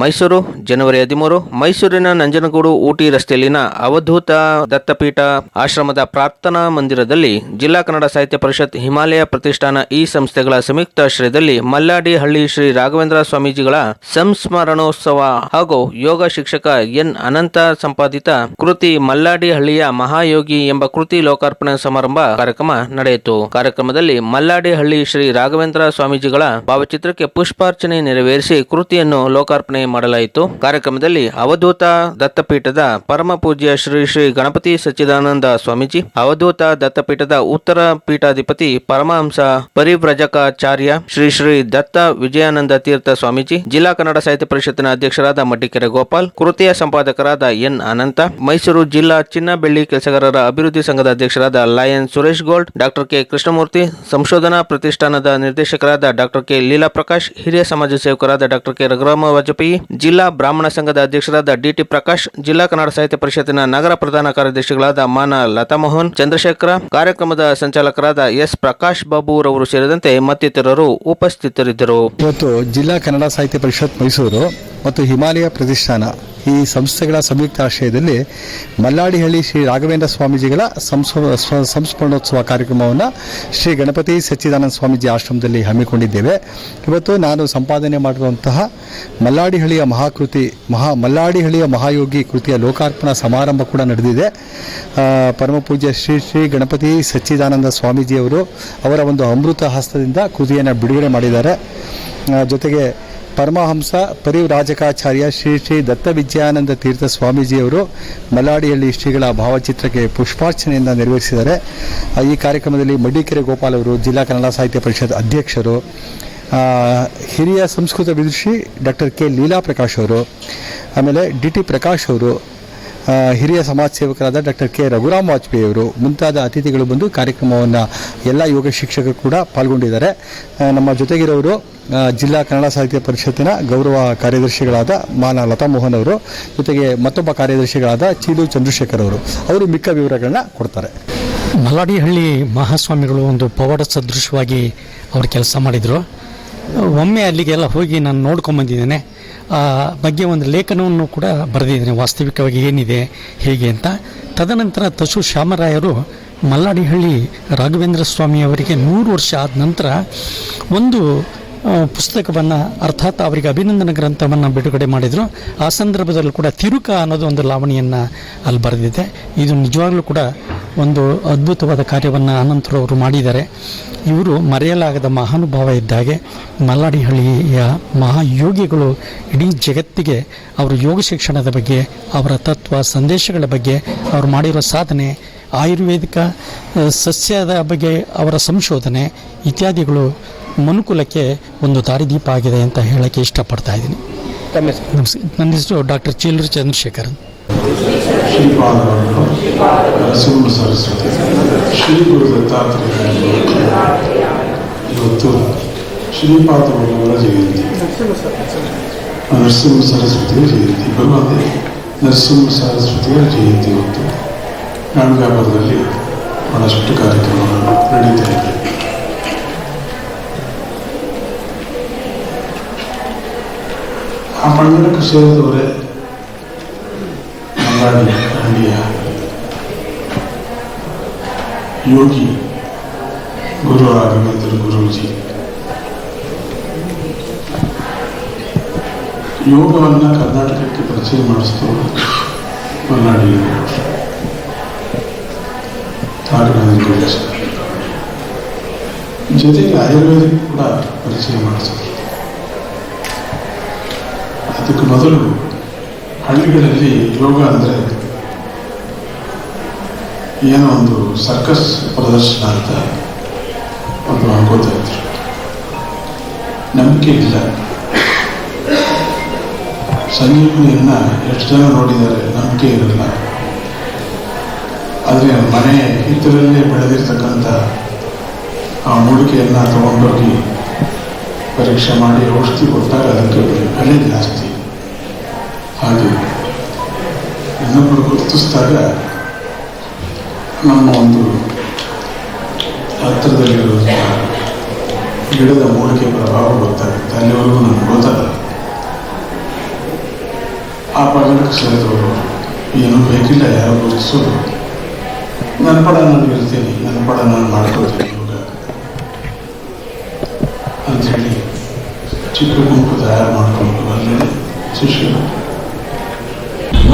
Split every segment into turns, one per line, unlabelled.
ಮೈಸೂರು, ಜನವರಿ ಹದಿಮೂರು, ಮೈಸೂರಿನ ನಂಜನಗೂಡು ಊಟಿ ರಸ್ತೆಯಲ್ಲಿನ ಅವಧೂತ ದತ್ತಪೀಠ ಆಶ್ರಮದ ಪ್ರಾರ್ಥನಾ ಮಂದಿರದಲ್ಲಿ ಜಿಲ್ಲಾ ಕನ್ನಡ ಸಾಹಿತ್ಯ ಪರಿಷತ್ ಹಿಮಾಲಯ ಪ್ರತಿಷ್ಠಾನ ಈ ಸಂಸ್ಥೆಗಳ ಸಂಯುಕ್ತಾಶ್ರಯದಲ್ಲಿ ಮಲ್ಲಾಡಿ ಹಳ್ಳಿ ಶ್ರೀ ರಾಘವೇಂದ್ರ ಸ್ವಾಮೀಜಿಗಳ ಸಂಸ್ಮರಣೋತ್ಸವ ಹಾಗೂ ಯೋಗ ಶಿಕ್ಷಕ ಎನ್ ಅನಂತ ಸಂಪಾದಿತ ಕೃತಿ ಮಲ್ಲಾಡಿ ಹಳ್ಳಿಯ ಮಹಾಯೋಗಿ ಎಂಬ ಕೃತಿ ಲೋಕಾರ್ಪಣೆ ಸಮಾರಂಭ ಕಾರ್ಯಕ್ರಮ ನಡೆಯಿತು. ಕಾರ್ಯಕ್ರಮದಲ್ಲಿ ಮಲ್ಲಾಡಿ ಹಳ್ಳಿ ಶ್ರೀ ರಾಘವೇಂದ್ರ ಸ್ವಾಮೀಜಿಗಳ ಭಾವಚಿತ್ರಕ್ಕೆ ಪುಷ್ಪಾರ್ಚನೆ ನೆರವೇರಿಸಿ ಕೃತಿಯನ್ನು ಲೋಕಾರ್ಪಣೆ ಮಾಡಲಾಯಿತು. ಕಾರ್ಯಕ್ರಮದಲ್ಲಿ ಅವಧೂತ ದತ್ತಪೀಠದ ಪರಮ ಪೂಜ್ಯ ಶ್ರೀ ಶ್ರೀ ಗಣಪತಿ ಸಚ್ಚಿದಾನಂದ ಸ್ವಾಮೀಜಿ, ಅವಧೂತ ದತ್ತಪೀಠದ ಉತ್ತರ ಪೀಠಾಧಿಪತಿ ಪರಮಹಂಸ ಪರಿವ್ರಜಕಾಚಾರ್ಯ ಶ್ರೀ ಶ್ರೀ ದತ್ತ ವಿಜಯಾನಂದ ತೀರ್ಥ ಸ್ವಾಮೀಜಿ, ಜಿಲ್ಲಾ ಕನ್ನಡ ಸಾಹಿತ್ಯ ಪರಿಷತ್ತಿನ ಅಧ್ಯಕ್ಷರಾದ ಮಡ್ಡಿಕೆರೆ ಗೋಪಾಲ್, ಕೃತಿಯ ಸಂಪಾದಕರಾದ ಎನ್ ಅನಂತ, ಮೈಸೂರು ಜಿಲ್ಲಾ ಚಿನ್ನ ಬೆಳ್ಳಿ ಕೆಲಸಗಾರರ ಅಭಿವೃದ್ಧಿ ಸಂಘದ ಅಧ್ಯಕ್ಷರಾದ lion Suresh gold, doctor K Krishnamurthy, ಸಂಶೋಧನಾ ಪ್ರತಿಷ್ಠಾನದ ನಿರ್ದೇಶಕರಾದ ಡಾಕ್ಟರ್ ಕೆ ಲೀಲಾ ಪ್ರಕಾಶ್ ಹಿರಿಯ ಸಮಾಜ ಸೇವಕರಾದ ಡಾಕ್ಟರ್ ಕೆ ರಘುರಾಮ ವಾಜಪೇಯಿ ಜಿಲ್ಲಾ ಬ್ರಾಹ್ಮಣ ಸಂಘದ ಅಧ್ಯಕ್ಷರಾದ ಡಿಟಿ ಪ್ರಕಾಶ್, ಜಿಲ್ಲಾ ಕನ್ನಡ ಸಾಹಿತ್ಯ ಪರಿಷತ್ತಿನ ನಗರ ಪ್ರಧಾನ ಕಾರ್ಯದರ್ಶಿಗಳಾದ ಮಾನ ಲತಾಮೋಹನ್, ಚಂದ್ರಶೇಖರ, ಕಾರ್ಯಕ್ರಮದ ಸಂಚಾಲಕರಾದ ಎಸ್ ಪ್ರಕಾಶ್ ಬಾಬು ರವರು ಸೇರಿದಂತೆ ಮತ್ತಿತರರು ಉಪಸ್ಥಿತರಿದ್ದರು.
ಇವತ್ತು ಜಿಲ್ಲಾ ಕನ್ನಡ ಸಾಹಿತ್ಯ ಪರಿಷತ್ ಮೈಸೂರು ಮತ್ತು ಹಿಮಾಲಯ ಪ್ರತಿಷ್ಠಾನ ಈ ಸಂಸ್ಥೆಗಳ ಸಂಯುಕ್ತ ಆಶ್ರಯದಲ್ಲಿ ಮಲ್ಲಾಡಿಹಳ್ಳಿ ಶ್ರೀ ರಾಘವೇಂದ್ರ ಸ್ವಾಮೀಜಿಗಳ ಸಂಸ್ಮ- ಸ್ವ- ಸಂಸ್ಮರಣೋತ್ಸವ ಕಾರ್ಯಕ್ರಮವನ್ನು ಶ್ರೀ ಗಣಪತಿ ಸಚ್ಚಿದಾನಂದ ಸ್ವಾಮೀಜಿ ಆಶ್ರಮದಲ್ಲಿ ಹಮ್ಮಿಕೊಂಡಿದ್ದೇವೆ. ಇವತ್ತು ನಾನು ಸಂಪಾದನೆ ಮಾಡಿರುವಂತಹ ಮಲ್ಲಾಡಿಹಳ್ಳಿಯ ಮಹಾಕೃತಿ, ಮಹಾ ಮಲ್ಲಾಡಿಹಳ್ಳಿಯ ಮಹಾಯೋಗಿ ಕೃತಿಯ ಲೋಕಾರ್ಪಣಾ ಸಮಾರಂಭ ಕೂಡ ನಡೆದಿದೆ. ಪರಮಪೂಜ್ಯ ಪರಮ ಪೂಜ್ಯ ಶ್ರೀ ಶ್ರೀ ಗಣಪತಿ ಸಚ್ಚಿದಾನಂದ ಸ್ವಾಮೀಜಿಯವರು ಅವರ ಒಂದು ಅಮೃತ ಹಸ್ತದಿಂದ ಕೃತಿಯನ್ನು ಬಿಡುಗಡೆ ಮಾಡಿದ್ದಾರೆ. ಜೊತೆಗೆ ಪರಮಹಂಸ ಪರಿವ್ರಾಜಕಾಚಾರ್ಯ ಶ್ರೀ ಶ್ರೀ ದತ್ತ ವಿದ್ಯಾನಂದ ತೀರ್ಥ ಸ್ವಾಮೀಜಿಯವರು ಮಲಾಡಿಯಲ್ಲಿ ಶ್ರೀಗಳ ಭಾವಚಿತ್ರಕ್ಕೆ ಪುಷ್ಪಾರ್ಚನೆಯನ್ನು ನೆರವೇರಿಸಿದ್ದಾರೆ. ಈ ಕಾರ್ಯಕ್ರಮದಲ್ಲಿ ಮಡಿಕೆರೆ ಗೋಪಾಲ್ ಅವರು, ಜಿಲ್ಲಾ ಕನ್ನಡ ಸಾಹಿತ್ಯ ಪರಿಷತ್ ಅಧ್ಯಕ್ಷರು ಹಿರಿಯ ಸಂಸ್ಕೃತ ವಿದುಷಿ ಡಾಕ್ಟರ್ ಕೆ ಲೀಲಾ ಪ್ರಕಾಶ್ ಅವರು, ಆಮೇಲೆ ಡಿ ಟಿ ಪ್ರಕಾಶ್ ಅವರು ಹಿರಿಯ ಸಮಾಜ ಸೇವಕರಾದ ಡಾಕ್ಟರ್ ಕೆ. ರಘುರಾಮ್ ವಾಜಪೇಯಿ ಅವರು ಮುಂತಾದ ಅತಿಥಿಗಳು ಬಂದು ಕಾರ್ಯಕ್ರಮವನ್ನು ಎಲ್ಲ ಯೋಗ ಶಿಕ್ಷಕರು ಕೂಡ ಪಾಲ್ಗೊಂಡಿದ್ದಾರೆ. ನಮ್ಮ ಜೊತೆಗಿರೋರು ಜಿಲ್ಲಾ ಕನ್ನಡ ಸಾಹಿತ್ಯ ಪರಿಷತ್ತಿನ ಗೌರವ ಕಾರ್ಯದರ್ಶಿಗಳಾದ ಮಾನ ಲತಾ ಮೋಹನ್ ಅವರು, ಜೊತೆಗೆ ಮತ್ತೊಬ್ಬ ಕಾರ್ಯದರ್ಶಿಗಳಾದ ಚೀಲು ಚಂದ್ರಶೇಖರ್ ಅವರು. ಅವರು ಮಿಕ್ಕ ವಿವರಗಳನ್ನ ಕೊಡ್ತಾರೆ.
ಮಲಾಡಿಹಳ್ಳಿ ಮಹಾಸ್ವಾಮಿಗಳು ಒಂದು ಪವಾಡ ಸದೃಶವಾಗಿ ಅವರು ಕೆಲಸ ಮಾಡಿದರು. ಒಮ್ಮೆ ಅಲ್ಲಿಗೆಲ್ಲ ಹೋಗಿ ನಾನು ನೋಡ್ಕೊಂಬಂದಿದ್ದೇನೆ ಬಗ್ಗೆ ಒಂದು ಲೇಖನವನ್ನು ಕೂಡ ಬರೆದಿದ್ದೇನೆ. ವಾಸ್ತವಿಕವಾಗಿ ಏನಿದೆ, ಹೇಗೆ ಅಂತ. ತದನಂತರ ತಶು ಶ್ಯಾಮರಾಯರು ಮಲ್ಲಾಡಿಹಳ್ಳಿ ರಾಘವೇಂದ್ರ ಸ್ವಾಮಿಯವರಿಗೆ ನೂರು ವರ್ಷ ಆದ ನಂತರ ಒಂದು ಪುಸ್ತಕವನ್ನು ಅರ್ಥಾತ್ ಅವರಿಗೆ ಅಭಿನಂದನ ಗ್ರಂಥವನ್ನು ಬಿಡುಗಡೆ ಮಾಡಿದರು. ಆ ಸಂದರ್ಭದಲ್ಲೂ ಕೂಡ ತಿರುಕ ಅನ್ನೋದು ಒಂದು ಲಾವಣಿಯನ್ನು ಅಲ್ಲಿ ಬರೆದಿದೆ. ಇದು ನಿಜವಾಗ್ಲೂ ಕೂಡ ಒಂದು ಅದ್ಭುತವಾದ ಕಾರ್ಯವನ್ನು ಅನಂತರವರು ಮಾಡಿದ್ದಾರೆ. ಇವರು ಮರೆಯಲಾಗದ ಮಹಾನುಭಾವ ಇದ್ದಾಗೆ ಮಲ್ಲಾಡಿಹಳ್ಳಿಯ ಮಹಾಯೋಗಿಗಳು ಇಡೀ ಜಗತ್ತಿಗೆ ಅವರು ಯೋಗ ಶಿಕ್ಷಣದ ಬಗ್ಗೆ, ಅವರ ತತ್ವ, ಸಂದೇಶಗಳ ಬಗ್ಗೆ, ಅವರು ಮಾಡಿರೋ ಸಾಧನೆ, ಆಯುರ್ವೇದಿಕ ಸಸ್ಯದ ಬಗ್ಗೆ ಅವರ ಸಂಶೋಧನೆ ಇತ್ಯಾದಿಗಳು ಮನುಕುಲಕ್ಕೆ ಒಂದು ದಾರಿದೀಪ ಆಗಿದೆ ಅಂತ ಹೇಳಕ್ಕೆ ಇಷ್ಟಪಡ್ತಾ ಇದ್ದೀನಿ. ನಮಸ್ಕಾರ ನನ್ನ ಹೆಸರು ಡಾಕ್ಟರ್ ಚೀಲೂರು ಚಂದ್ರಶೇಖರ್ ಶ್ರೀ
ಶ್ರೀಪಾದವನ್ನು ನರಸಿಂಹ ಸರಸ್ವತಿ ಶ್ರೀ ಗುರು ದತ್ತಾತ್ರೇಯ ಇವತ್ತು ಶ್ರೀಪಾದವರ ಜಯಂತಿ. ನರಸಿಂಹ ಸರಸ್ವತಿಯ ಜಯಂತಿ. ಬರುವಂತೆ ನರಸಿಂಹ ಸರಸ್ವತಿಯ ಜಯಂತಿ ಇವತ್ತು. ನಾಡವ್ಯಾಪಾರದಲ್ಲಿ ಬಹಳಷ್ಟು ಕಾರ್ಯಕ್ರಮಗಳು ನಡೀತಾ ಇದೆ. ಪಂಗಡಕ್ಕೆ ಸೇರಿದವರೇ ಮಲ್ಲಾಡಿ ಹಳ್ಳಿಯ ಯೋಗಿ ಗುರು ರಾಘವೇಂದ್ರ ಗುರೂಜಿ. ಯೋಗವನ್ನು ಕರ್ನಾಟಕಕ್ಕೆ ಪರಿಚಯ ಮಾಡಿಸಿದವರು ಮಲ್ಲಾಡಿ ರಾಘವೇಂದ್ರ ಜೊತೆಗೆ ಆಯುರ್ವೇದಿಕ್ ಕೂಡ ಪರಿಚಯ ಮಾಡಿಸಿದ್ರು. ಅದಕ್ಕೆ ಮೊದಲು ಹಳ್ಳಿಗಳಲ್ಲಿ ಯೋಗ ಅಂದರೆ ಏನೋ ಒಂದು ಸರ್ಕಸ್ ಪ್ರದರ್ಶನ ಅಂತ ಒಂದು ಅನ್ಕೋತಾ ನಂಬಿಕೆ ಇಲ್ಲ. ಸಂಗೀತನೆಯನ್ನ ಎಷ್ಟು ಜನ ನೋಡಿದ್ದಾರೆ? ನಂಬಿಕೆ ಇರಲ್ಲ. ಆದರೆ ಮನೆ ಹಿತ್ತಲಲ್ಲೇ ಬೆಳೆದಿರ್ತಕ್ಕಂಥ ಆ ಮೂಲಿಕೆಯನ್ನು ತಗೊಂಡೋಗಿ ಪರೀಕ್ಷೆ ಮಾಡಿ ಔಷಧಿ ಕೊಟ್ಟಾಗ ಅದಕ್ಕೆ ಬೆಲೆ ಜಾಸ್ತಿ. ಹಾಗೆ ಇನ್ನೊಬ್ಬರು ಗುರುತಿಸಿದಾಗ ನಮ್ಮ ಒಂದು ಹತ್ತಿರದಲ್ಲಿರುವಂಥ ಗಿಡದ ಮೂಲಿಕೆ ಪ್ರಭಾವ ಗೊತ್ತಾಗುತ್ತೆ. ಅಲ್ಲಿವರೆಗೂ ನಾನು ಗೊತ್ತಲ್ಲ ಆ ಪಗಡಕ್ಕೆ ಸೇರಿದವರು ಏನೂ ಬೇಕಿಲ್ಲ, ಯಾರು ಗುರುತಿಸೋದು ನನ್ನ ಪಡ ನಾನು ಇರ್ತೀನಿ ನನ್ನ ಪಡ ನಾನು ಮಾಡ್ಕೊಳ್ತೀನಿ ಇವಾಗ. ಅಂಥೇಳಿ ಚಿಕ್ಕ ಗುಂಪು ತಯಾರು ಮಾಡಿಕೊಂಡು ಅಲ್ಲಿ ಶಿಷ್ಯರು.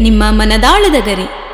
ನಿಮ್ಮ ಮನದಾಳದ ಗರಿ.